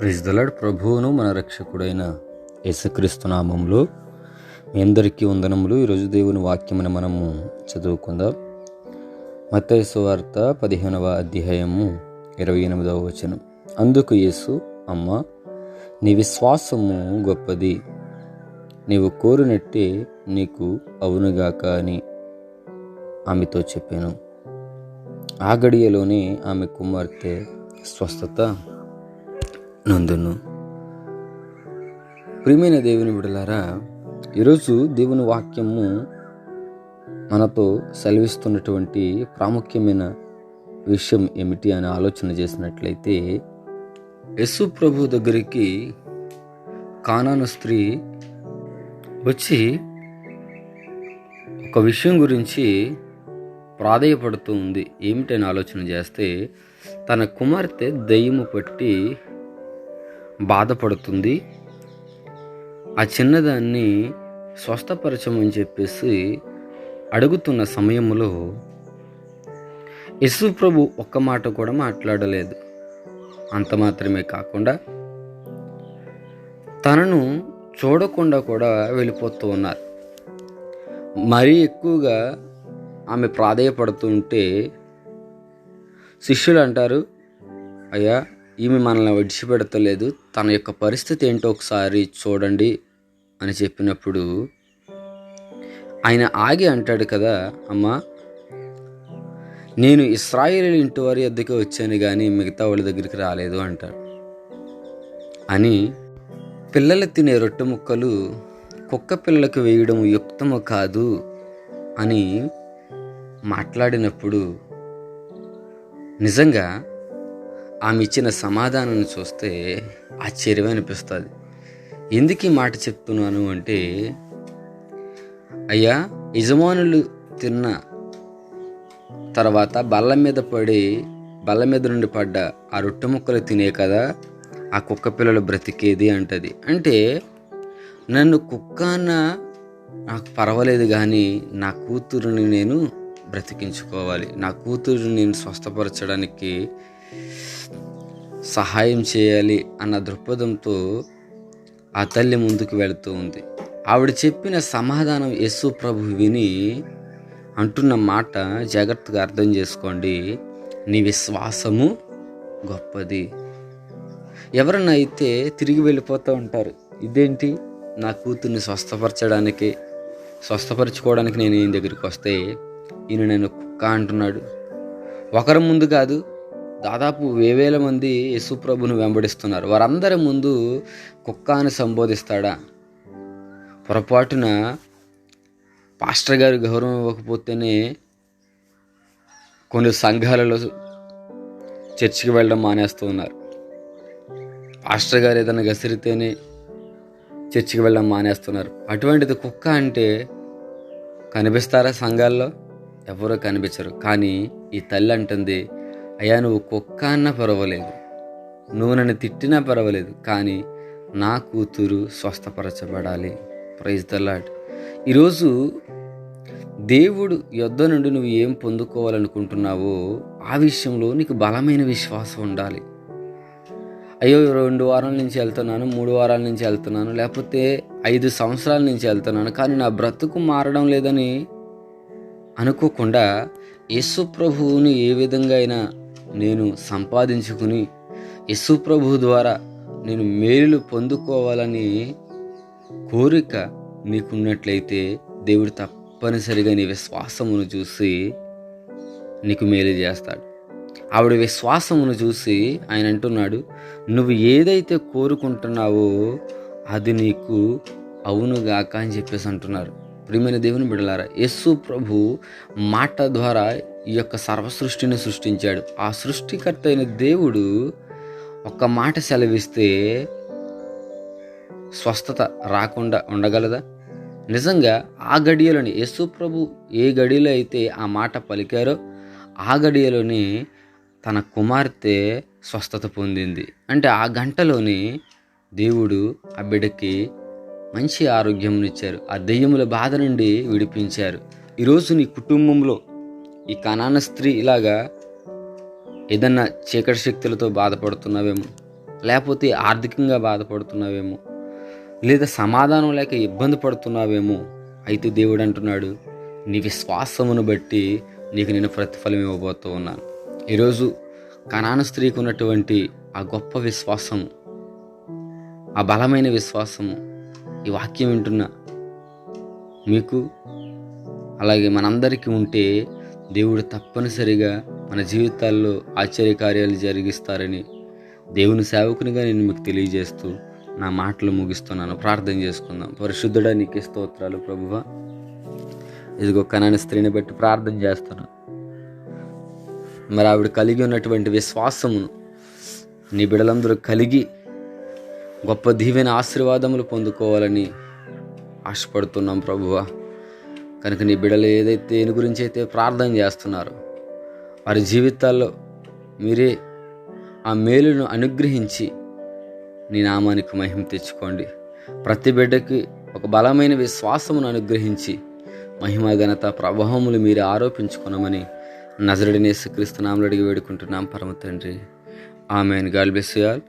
ప్రిజ్దలాడ్ ప్రభువును మన రక్షకుడైన యేసుక్రీస్తునామంలో మీ అందరికీ వందనములు. ఈరోజు దేవుని వాక్యమును మనము చదువుకుందాం. మత్తయి వార్త పదిహేనవ అధ్యాయము ఇరవై ఎనిమిదవ వచనం. అందుకు యేసు అమ్మ నీ విశ్వాసము గొప్పది. నీవు కోరినట్టే నీకు అవునుగాక అని ఆమెతో చెప్పాను. ఆ గడియలోనే ఆమె కుమార్తె స్వస్థత నందును. ప్రియమైన దేవుని విడలారా ఈరోజు దేవుని వాక్యము మనతో సెలవిస్తున్నటువంటి ప్రాముఖ్యమైన విషయం ఏమిటి అని ఆలోచన చేసినట్లయితే యశు ప్రభు దగ్గరికి కానాను స్త్రీ వచ్చి ఒక విషయం గురించి ప్రాధేయపడుతూ ఉంది. ఏమిటని ఆలోచన చేస్తే తన కుమార్తె దయ్యము పట్టి బాధపడుతుంది. ఆ చిన్నదాన్ని స్వస్థపరచమని చెప్పేసి అడుగుతున్న సమయంలో యశు ప్రభు ఒక్క మాట కూడా మాట్లాడలేదు. అంత మాత్రమే కాకుండా తనను చూడకుండా కూడా వెళ్ళిపోతూ ఉన్నారు. మరీ ఎక్కువగా ఆమె ప్రాధేయపడుతుంటే శిష్యులు అంటారు అయ్యా ఈమె మనల్ని విడిచిపెడతలేదు. తన యొక్క పరిస్థితి ఏంటో ఒకసారి చూడండి అని చెప్పినప్పుడు ఆయన ఆగి అంటాడు కదా అమ్మా నేను ఇస్రాయేల్ ఇంటి వారి వద్దకు వచ్చాను కానీ మిగతా వాళ్ళ దగ్గరికి రాలేదు అంటాడు. అని పిల్లలు తినే రొట్టె ముక్కలు కుక్క పిల్లలకు వేయడం యుక్తము కాదు అని మాట్లాడినప్పుడు నిజంగా ఆమె ఇచ్చిన సమాధానాన్ని చూస్తే ఆశ్చర్యం అనిపిస్తుంది. ఎందుకు ఈ మాట చెప్తున్నాను అంటే అయ్యా యజమానులు తిన్న తర్వాత బల్ల మీద పడి బల్ల మీద నుండి పడ్డ ఆ రొట్టె ముక్కలు తినే కదా ఆ కుక్క పిల్లలు బ్రతికేది అంటది. అంటే నన్ను కుక్క అన్న నాకు పర్వాలేదు కానీ నా కూతురుని నేను బ్రతికించుకోవాలి. నా కూతురుని నేను స్వస్థపరచడానికి సహాయం చేయాలి అన్న దృక్పథంతో ఆ తల్లి ముందుకు వెళుతూ ఉంది. ఆవిడ చెప్పిన సమాధానం యేసు ప్రభు విని అంటున్న మాట జాగ్రత్తగా అర్థం చేసుకోండి. నీ విశ్వాసము గొప్పది. ఎవరన్నా అయితే తిరిగి వెళ్ళిపోతూ ఉంటారు. ఇదేంటి? నా కూతుర్ని స్వస్థపరచడానికి స్వస్థపరచుకోవడానికి నేను ఈయన దగ్గరికి వస్తే ఈయన నేను కుక్క అంటున్నాడు. ఒకరి ముందు కాదు దాదాపు వేవేల మంది యశుప్రభును వెంబడిస్తున్నారు. వారందరి ముందు కుక్క అని సంబోధిస్తాడా? పొరపాటున పాస్టర్ గారు గౌరవం ఇవ్వకపోతేనే కొన్ని సంఘాలలో చర్చికి వెళ్ళడం మానేస్తూ ఉన్నారు. పాస్టర్ గారు ఏదైనా గసిరితేనే చర్చికి వెళ్ళడం మానేస్తున్నారు. అటువంటిది కుక్క అంటే కనిపిస్తారా సంఘాల్లో? ఎవరో కనిపించరు. కానీ ఈ తల్లి అంటుంది అయ్యా నువ్వు కుక్క అన్న పర్వాలేదు. నువ్వు నన్ను తిట్టినా పర్వాలేదు కానీ నా కూతురు స్వస్థపరచబడాలి. ప్రైజ్ ద లాడ్ ఈరోజు దేవుడు యొద్ద నుండి నువ్వు ఏం పొందుకోవాలనుకుంటున్నావో ఆ విషయంలో నీకు బలమైన విశ్వాసం ఉండాలి. అయ్యో రెండు వారాల నుంచి వెళ్తున్నాను మూడు వారాల నుంచి వెళ్తున్నాను లేకపోతే ఐదు సంవత్సరాల నుంచి వెళ్తున్నాను కానీ నా బ్రతుకు మారడం లేదని అనుకోకుండా యేసు ప్రభువుని ఏ విధంగా అయినా నేను సంపాదించుకుని యేసు ప్రభు ద్వారా నేను మేలు పొందుకోవాలని కోరిక నీకున్నట్లయితే దేవుడు తప్పనిసరిగా నీ విశ్వాసమును చూసి నీకు మేలు చేస్తాడు. ఆవిడ విశ్వాసమును చూసి ఆయన అంటున్నాడు నువ్వు ఏదైతే కోరుకుంటున్నావో అది నీకు అవునుగాక అని చెప్పేసి అంటున్నారు. ప్రియమైన దేవుని బిడలారా యస్సు ప్రభు మాట ద్వారా ఈ యొక్క సర్వసృష్టిని సృష్టించాడు. ఆ సృష్టికర్త అయిన దేవుడు ఒక్క మాట సెలవిస్తే స్వస్థత రాకుండా ఉండగలదా? నిజంగా ఆ గడియలోని యేసు ప్రభు ఏ గడియలో అయితే ఆ మాట పలికారో ఆ గడియలోని తన కుమార్తె స్వస్థత పొందింది. అంటే ఆ గంటలోని దేవుడు ఆ బిడ్డకి మంచి ఆరోగ్యంనిచ్చారు ఆ దెయ్యముల బాధ నుండి విడిపించారు. ఈరోజు నీ కుటుంబంలో ఈ కనాన స్త్రీ ఇలాగా ఏదన్నా చీకటి శక్తులతో బాధపడుతున్నావేమో లేకపోతే ఆర్థికంగా బాధపడుతున్నావేమో లేదా సమాధానం లేక ఇబ్బంది పడుతున్నావేమో అయితే దేవుడు అంటున్నాడు నీ విశ్వాసమును బట్టి నీకు నేను ప్రతిఫలం ఇవ్వబోతూ ఉన్నాను. ఈరోజు కనాన స్త్రీకి ఉన్నటువంటి ఆ గొప్ప విశ్వాసము ఆ బలమైన విశ్వాసము ఈ వాక్యం వింటున్నా మీకు అలాగే మనందరికీ ఉంటే దేవుడు తప్పనిసరిగా మన జీవితాల్లో ఆశ్చర్యకార్యాలు జరిగిస్తారని దేవుని సేవకునిగా నేను మీకు తెలియజేస్తూ నా మాటలు ముగిస్తున్నాను. ప్రార్థన చేసుకుందాం. పరిశుద్ధుడా నీకే స్తోత్రాలు ప్రభువ. ఇదిగో కనాని స్త్రీని బట్టి ప్రార్థన చేస్తున్నాను మరి ఆవిడ కలిగి ఉన్నటువంటి విశ్వాసమును నీ బిడలందరూ కలిగి గొప్ప దీవెన ఆశీర్వాదములు పొందుకోవాలని ఆశపడుతున్నాం ప్రభువా. కనుక నీ బిడ్డలు ఏదైతే దేని గురించి అయితే ప్రార్థన చేస్తున్నారో వారి జీవితాల్లో మీరే ఆ మేలును అనుగ్రహించి నీ నామానికి మహిమ తెచ్చుకోండి. ప్రతి బిడ్డకి ఒక బలమైన విశ్వాసమును అనుగ్రహించి మహిమ ఘనత ప్రభావములు మీరు ఆరోపించుకున్నామని నజరడినేసు క్రీస్తు నామలు అడిగి వేడుకుంటున్నాం పరమ తండ్రి. ఆమెన్. God bless all.